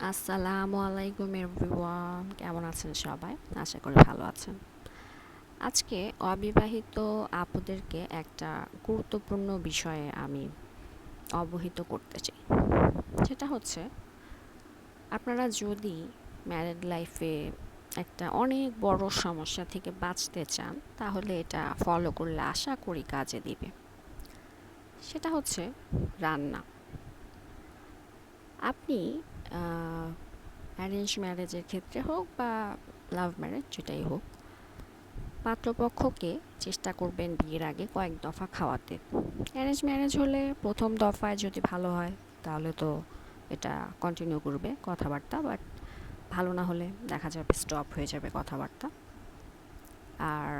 আসসালামু আলাইকুম এভরিওয়ান। কেমন আছেন সবাই? আশা করি ভালো আছেন। আজকে অবিবাহিত আপুদেরকে একটা গুরুত্বপূর্ণ বিষয়ে আমি অবহিত করতে চাই। সেটা হচ্ছে, আপনারা যদি ম্যারেড লাইফে একটা অনেক বড় সমস্যা থেকে বাঁচতে চান, তাহলে এটা ফলো করলে আশা করি কাজে দিবে। সেটা হচ্ছে রান্না। আপনি অ্যারেঞ্জ ম্যারেজের ক্ষেত্রে হোক বা লাভ ম্যারেজ যেটাই হোক, পাত্রপক্ষকে চেষ্টা করবেন বিয়ের আগে কয়েক দফা খাওয়াতে। অ্যারেঞ্জ ম্যারেজ হলে প্রথম দফায় যদি ভালো হয়, তাহলে তো এটা কন্টিনিউ করবে কথাবার্তা বাট ভালো না হলে দেখা যাবে স্টপ হয়ে যাবে কথাবার্তা। আর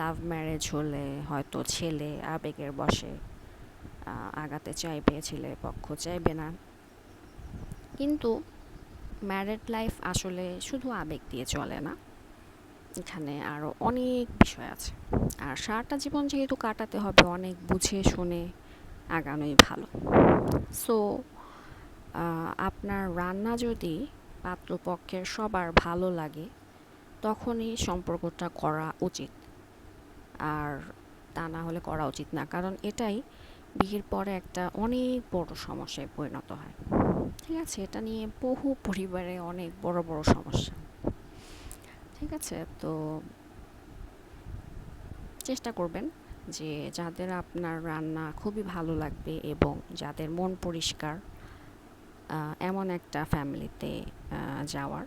লাভ ম্যারেজ হলে হয়তো ছেলে আবেগের বসে আগাতে চাইবে ছেলে পক্ষ চাইবে না। কিন্তু ম্যারেড লাইফ আসলে শুধু আবেগ দিয়ে চলে না। এখানে আরও অনেক বিষয় আছে। আর সারাটা জীবন যেহেতু কাটাতে হবে, অনেক বুঝে, শুনে আগানোই ভালো। সো আপনার রান্না যদি পাত্রপক্ষের সবার ভালো লাগে, তখনই সম্পর্কটা করা উচিত। আর তা না হলে করা উচিত না। কারণ এটাই বিয়ের পরে একটা অনেক বড় সমস্যায় পরিণত হয়। ঠিক আছে, এটা নিয়ে বহু পরিবারে অনেক বড় বড় সমস্যা। ঠিক আছে, তো চেষ্টা করবেন যে যাদের আপনার রান্না খুবই ভালো লাগবে এবং যাদের মন পরিষ্কার এমন একটা ফ্যামিলিতে যাওয়ার,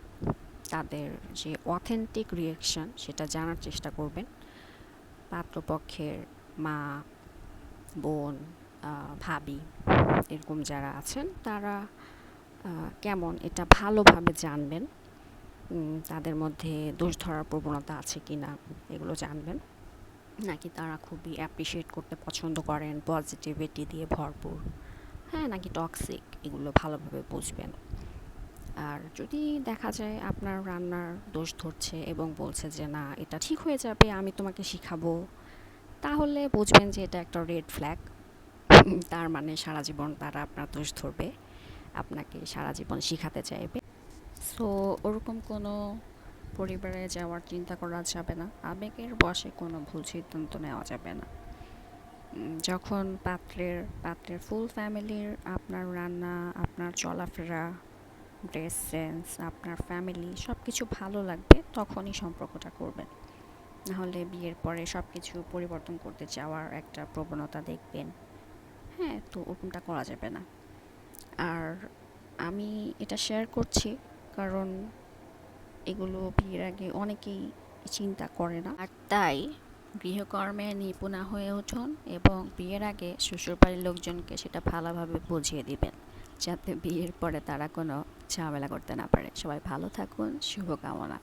তাদের যে অথেন্টিক রিয়েকশন সেটা জানার চেষ্টা করবেন। পাত্রপক্ষের মা, বোন ভাবি, এরকম যারা আছেন, তারা কেমন এটা ভালোভাবে জানবেন। তাদের মধ্যে দোষ ধরার প্রবণতা আছে কি না এগুলো জানবেন। নাকি তারা খুবই অ্যাপ্রিসিয়েট করতে পছন্দ করেন পজিটিভিটি দিয়ে ভরপুর। হ্যাঁ নাকি টক্সিক এগুলো ভালোভাবে বুঝবেন। আর যদি দেখা যায় আপনার রান্নার দোষ ধরছে এবং বলছে যে, না, এটা ঠিক হয়ে যাবে, আমি তোমাকে শিখাবো, তাহলে বুঝবেন যে এটা একটা রেড ফ্ল্যাগ তার মানে সারা জীবন তারা আপনার দোষ ধরবে। আপনাকে সারা জীবন শিখাতে চাইবে। সো ওরকম কোনো পরিবারে যাওয়ার চিন্তা করা যাবে না। আবেগের বসে কোনো ভুল সিদ্ধান্ত নেওয়া যাবে না। যখন পাত্রের পাত্রের ফুল ফ্যামিলির আপনার রান্না, আপনার চলাফেরা ড্রেস সেন্স আপনার ফ্যামিলি সব কিছু ভালো লাগবে, তখনই সম্পর্কটা করবেন। নাহলে বিয়ের পরে সব কিছু পরিবর্তন করতে চাওয়ার একটা প্রবণতা দেখবেন। হ্যাঁ তো ওরকমটা করা যাবে না। আর আমি এটা শেয়ার করছি কারণ এগুলো বিয়ের আগে অনেকেই চিন্তা করে না। আর তাই গৃহকর্মে নিপুণা হয়ে উঠুন এবং বিয়ের আগে শ্বশুরবাড়ির লোকজনকে সেটা ভালোভাবে বুঝিয়ে দিবেন, যাতে বিয়ের পরে তারা কোনো ঝামেলা করতে না পারে। সবাই ভালো থাকুন, শুভকামনা।